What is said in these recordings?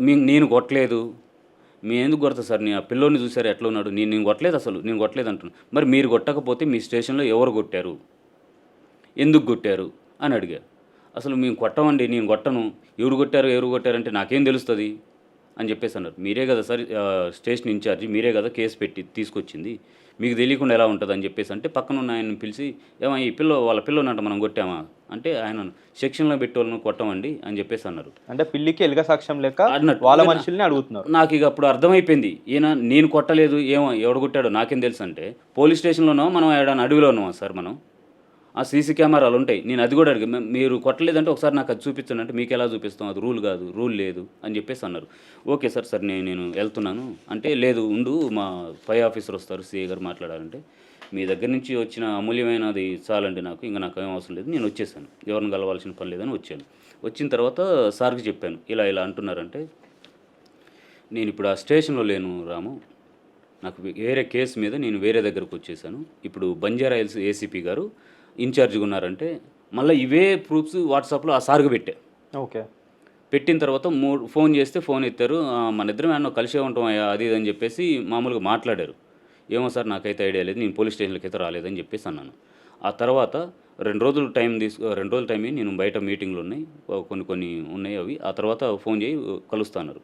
మీ నేను కొట్టలేదు. మీ ఎందుకు కొడతా సార్? నేను ఆ పిల్లోని చూసారు ఎట్లా ఉన్నాడు? నేను నేను కొట్టలేదు అసలు నేను కొట్టలేదు అంటున్నాను మరి మీరు కొట్టకపోతే మీ స్టేషన్లో ఎవరు కొట్టారు? ఎందుకు కొట్టారు? అని అడిగా. అసలు మేము కొట్టమండి నేను కొట్టను. ఎవరు కొట్టారు ఎవరు కొట్టారంటే నాకేం తెలుస్తుంది? అని చెప్పేసి అన్నారు. మీరే కదా సార్ స్టేషన్ ఇన్ఛార్జి మీరే కదా కేసు పెట్టి తీసుకొచ్చింది. మీకు తెలియకుండా ఎలా ఉంటుంది అని చెప్పేసి అంటే పక్కన ఉన్న ఆయన పిలిచి ఏమో ఈ పిల్ల వాళ్ళ పిల్లోనంట మనం కొట్టామా? అంటే ఆయన సెక్షన్లో పెట్టి వాళ్ళని కొట్టమండి అని చెప్పేసి అన్నారు. అంటే పిల్లికి ఎలుగ సాక్ష్యం లెక్క అన్నట్టు. వాళ్ళ మనుషుల్ని అడుగుతున్నారు. నాకు ఇక అప్పుడు అర్థమైపోయింది. ఈయన నేను కొట్టలేదు ఏమో ఎవడు కొట్టాడో నాకేం తెలుసు అంటే పోలీస్ స్టేషన్లోనో మనం ఏడాది అడవిలో ఉన్నామా సార్ మనం? ఆ సీసీ కెమెరాలు ఉంటాయి. నేను అది కూడా అడిగి మీరు కొట్టలేదంటే ఒకసారి నాకు అది చూపించండి. అంటే మీకు ఎలా చూపిస్తాం? అది రూల్ కాదు. రూల్ లేదు. అని చెప్పేసి అన్నారు. ఓకే సార్ సార్ నేను నేను వెళ్తున్నాను. అంటే లేదు ఉండు మా పై ఆఫీసర్ వస్తారు సిఏ గారు మాట్లాడాలంటే. మీ దగ్గర నుంచి వచ్చిన అమూల్యమైనది చాలండి నాకు. ఇంకా నాకు ఏం అవసరం లేదు. నేను వచ్చేసాను. ఎవరిని కలవాల్సిన పని లేదని వచ్చాను. వచ్చిన తర్వాత సార్కి చెప్పాను. ఇలా ఇలా అంటున్నారంటే నేను ఇప్పుడు ఆ స్టేషన్లో లేను రాము. నాకు వేరే కేసు మీద నేను వేరే దగ్గరకు వచ్చేసాను. ఇప్పుడు బంజారా హిల్స్ ఏసీపీ గారు ఇన్ఛార్జ్గా ఉన్నారంటే మళ్ళీ ఇవే ప్రూఫ్స్ వాట్సాప్లో ఆ సార్కి పెట్టా. ఓకే. పెట్టిన తర్వాత మూడు ఫోన్ చేస్తే ఫోన్ ఎత్తారు "ఆ, మన ఇద్దరం ఏమన్నా కలిసే ఉంటాం అది ఇది అని చెప్పేసి మామూలుగా మాట్లాడారు. ఏమో సార్ నాకైతే ఐడియా లేదు నేను పోలీస్ స్టేషన్కి అయితే రాలేదని చెప్పేసి అన్నాను. ఆ తర్వాత రెండు రోజులు టైం తీసు రెండు రోజులు టైం నేను బయట మీటింగ్లు ఉన్నాయి కొన్ని కొన్ని ఉన్నాయి అవి. ఆ తర్వాత ఫోన్ చేయి కలుస్తాన్నారు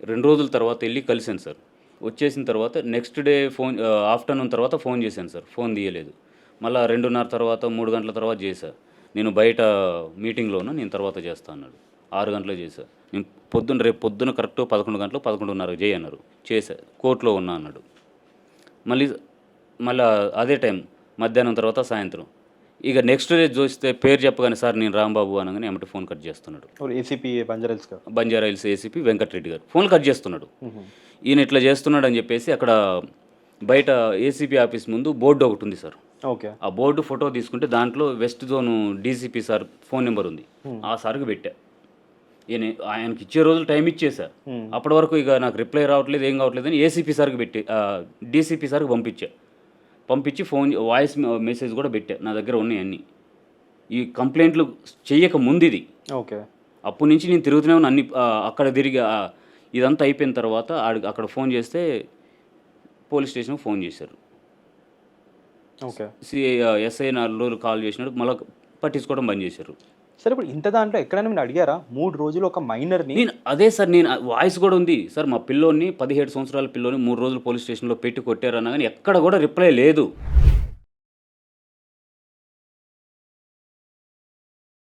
రెండు రోజుల తర్వాత వెళ్ళి కలిశాను సార్. వచ్చేసిన తర్వాత నెక్స్ట్ డే ఫోన్ ఆఫ్టర్నూన్ తర్వాత ఫోన్ చేశాను సార్. ఫోన్ తీయలేదు. మళ్ళీ రెండున్నర తర్వాత మూడు గంటల తర్వాత చేశా. నేను బయట మీటింగ్లో ఉన్నా నేను తర్వాత చేస్తా అన్నాడు. ఆరు గంటలకు చేశా. నేను పొద్దున్న రేపు పొద్దున్న కరెక్ట్ పదకొండు గంటలు పదకొండున్నరకు చేయి అన్నారు చేశా. కోర్టులో ఉన్నా అన్నాడు. మళ్ళీ మళ్ళీ అదే టైం మధ్యాహ్నం తర్వాత సాయంత్రం. ఇక నెక్స్ట్ డే చూస్తే పేరు చెప్పగానే సార్ నేను రాంబాబు అనగానే ఎమ్మటి ఫోన్ కట్ చేస్తున్నాడు. ఏసీపీ బంజారాల్స్గా బంజారా హిల్స్ ఏసీపీ వెంకటరెడ్డి గారు. ఫోన్ కట్ చేస్తున్నాడు. ఈయన ఇట్లా చేస్తున్నాడు అని చెప్పేసి అక్కడ బయట ఏసీపీ ఆఫీస్ ముందు బోర్డు ఒకటి ఉంది సార్. ఓకే. ఆ బోర్డు ఫోటో తీసుకుంటే దాంట్లో west zone DCP sir phone number ఉంది. ఆ సార్కి పెట్టా. ఈయన ఆయనకి ఇచ్చే రోజులు టైం ఇచ్చేసా అప్పటి వరకు ఇక నాకు రిప్లై రావట్లేదు ఏం కావట్లేదు అని ఏసీపీ సార్కి పెట్టి డీసీపీ సార్కి పంపించా. పంపించి ఫోన్ వాయిస్ మెసేజ్ కూడా పెట్టా. నా దగ్గర ఉన్నాయి అన్నీ. ఈ కంప్లైంట్లు చెయ్యక ముందు ఇది. ఓకే. అప్పటి నుంచి నేను తిరుగుతూనే ఉన్నా. అన్ని అక్కడ తిరిగి ఇదంతా అయిపోయిన తర్వాత అక్కడ ఫోన్ చేస్తే పోలీస్ స్టేషన్కి ఫోన్ చేశారు. సిఐ ఎస్ఐ నాలుగు కాల్ చేసినాడు మళ్ళీ పట్టించుకోవడం బంద్ చేశారు. సరే ఇప్పుడు ఇంత దాంట్లో ఎక్కడైనా మీరు అడిగారా? మూడు రోజులు ఒక మైనర్ని నేను అదే సార్ నేను వాయిస్ కూడా ఉంది. సార్ మా పిల్లోని పదిహేడు సంవత్సరాల పిల్లోని మూడు రోజులు పోలీస్ స్టేషన్లో పెట్టి కొట్టారన్నా కానీ ఎక్కడ కూడా రిప్లై లేదు.